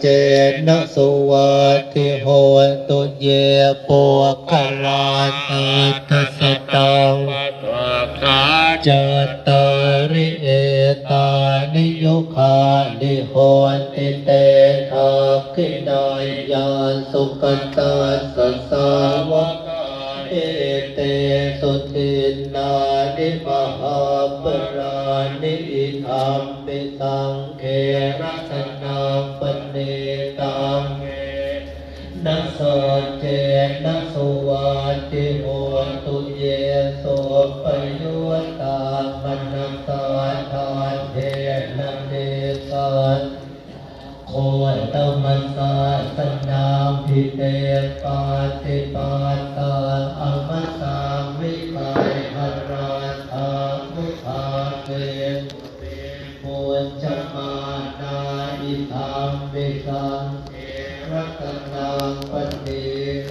เจนะสุวัติโหตุเยปุคลาติทัสตังปัวาจตริเอตานิโยคาลิโหติเตทักขินายาสุขตาสัสสาวะเอ เตสุตินานิมหาปรานิธรรมปิสังเครัตนาปเนตังนัสสะเจนะสุวัติโหตุเยโสปยุตตามนัสสะทานเทนะเดสันโคตมัสสะสนาพิเตปาติปาตา ราธามุขาเตปุญจมานา